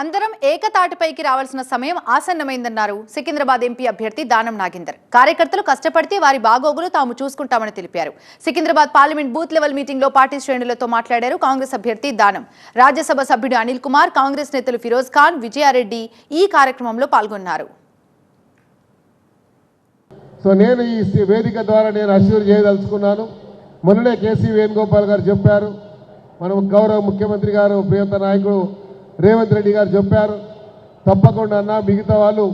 అందరం ఏకతాటిపైకి రావాల్సిన సమయం ఆసన్నమైందన్నారు సికింద్రాబాద్ ఎంపీ అభ్యర్థి దానం నాగేందర్. కార్యకర్తలు కష్టపడితే వారి బాగోగులు తాము చూసుకుంటామని తెలిపారు. సికింద్రాబాద్ పార్లమెంట్ బూత్ లెవెల్ మీటింగ్లో పార్టీ శ్రేణులతో మాట్లాడారు కాంగ్రెస్ అభ్యర్థి దానం. రాజ్యసభ సభ్యుడు అనిల్ కుమార్ కాంగ్రెస్ నేతలు ఫిరోజ్ ఖాన్ విజయారెడ్డి ఈ కార్యక్రమంలో పాల్గొన్నారు. సో నేను ఈ వేదిక ద్వారా నేను అష్యూర్ చేయదలుచుకున్నాను. మొన్ననే కేసీ వేణుగోపాల్ గారు చెప్పారు. మనం గౌరవ ముఖ్యమంత్రి గారు ప్రియత నాయకుడు రేవంత్ రెడ్డి గారు చెప్పారు తప్పకుండా అన్న మిగతా వాళ్ళు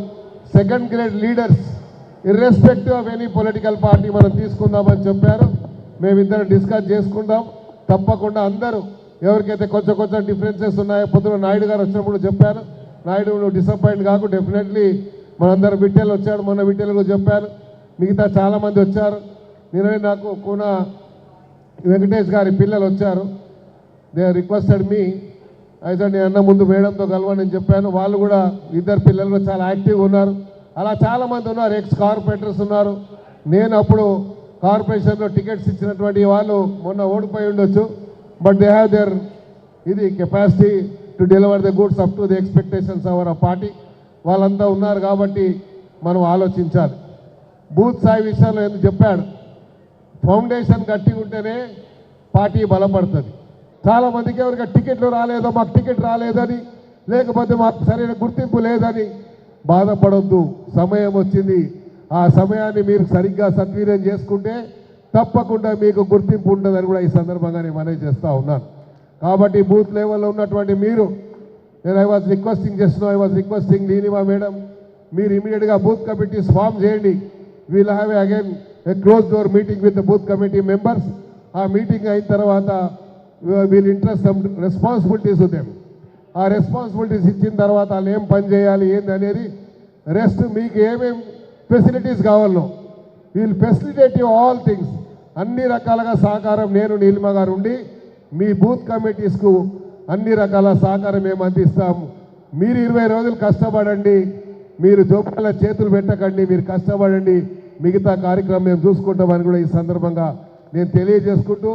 second grade leaders irrespective of any political party మనం తీసుకుందామని చెప్పారు. మేమిద్దరం డిస్కస్ చేసుకుందాం తప్పకుండా అందరూ ఎవరికైతే కొంచెం కొంచెం డిఫరెన్సెస్ ఉన్నాయో పొద్దున నాయుడు గారు వచ్చినప్పుడు చెప్పారు. నాయుడు నువ్వు డిసప్పాయింట్ కాకు డెఫినెట్లీ మనందరం బిట్టెలు వచ్చాడు మొన్న బిట్టెలు కూడా చెప్పారు. మిగతా చాలామంది వచ్చారు. నిన్ననే నాకు కూన వెంకటేష్ గారి పిల్లలు వచ్చారు. దే రిక్వెస్టెడ్ మీ అయితే నేను అన్న ముందు మేడంతో కలవని చెప్పాను. వాళ్ళు కూడా ఇద్దరు పిల్లలు చాలా యాక్టివ్గా ఉన్నారు. అలా చాలామంది ఉన్నారు. ఎక్స్ కార్పొరేటర్స్ ఉన్నారు. నేను అప్పుడు కార్పొరేషన్లో టికెట్స్ ఇచ్చినటువంటి వాళ్ళు మొన్న ఓడిపోయి ఉండొచ్చు. బట్ దే హ్యావ్ దేర్ ఇది capacity to deliver the goods up to the expectations our party వాళ్ళంతా ఉన్నారు కాబట్టి మనం ఆలోచించాలి. బూత్ స్థాయి విషయంలో ఎందుకు చెప్పాడు? ఫౌండేషన్ గట్టి ఉంటేనే పార్టీ బలపడుతుంది. చాలా మందికి ఎవరికి టికెట్లు రాలేదో మాకు టికెట్ రాలేదని లేకపోతే మాకు సరైన గుర్తింపు లేదని బాధపడొద్దు. సమయం వచ్చింది. ఆ సమయాన్ని మీరు సరిగ్గా సద్వినియోగం చేసుకుంటే తప్పకుండా మీకు గుర్తింపు ఉండదని కూడా ఈ సందర్భంగా నేను మనవి చేస్తూ ఉన్నాను. కాబట్టి బూత్ లెవెల్లో ఉన్నటువంటి మీరు నేను ఐ వాజ్ రిక్వెస్టింగ్ చేస్తున్నాను ఐ వాజ్ రిక్వెస్టింగ్ లీనివా మేడం మీరు ఇమీడియట్గా బూత్ కమిటీస్ ఫామ్ చేయండి. We'll have again a close door meeting with booth committee members ఆ మీటింగ్ అయిన తర్వాత వీల్ ఇంట్రెస్ట్ సమ్ రెస్పాన్సిబిలిటీస్ ఉదయం ఆ రెస్పాన్సిబిలిటీస్ ఇచ్చిన తర్వాత వాళ్ళు ఏం పని చేయాలి ఏంది అనేది రెస్ట్ మీకు ఏమేమి ఫెసిలిటీస్ కావాలో. We'll facilitate you all things అన్ని రకాలుగా సహకారం నేను నీలిమ గారు ఉండి మీ బూత్ కమిటీస్కు అన్ని రకాల సహకారం మేము అందిస్తాము. మీరు ఇరవై రోజులు కష్టపడండి మీరు జోపాల చేతులు పెట్టకండి మీరు కష్టపడండి. మిగతా కార్యక్రమం మేము చూసుకుంటామని కూడా ఈ సందర్భంగా నేను తెలియజేసుకుంటూ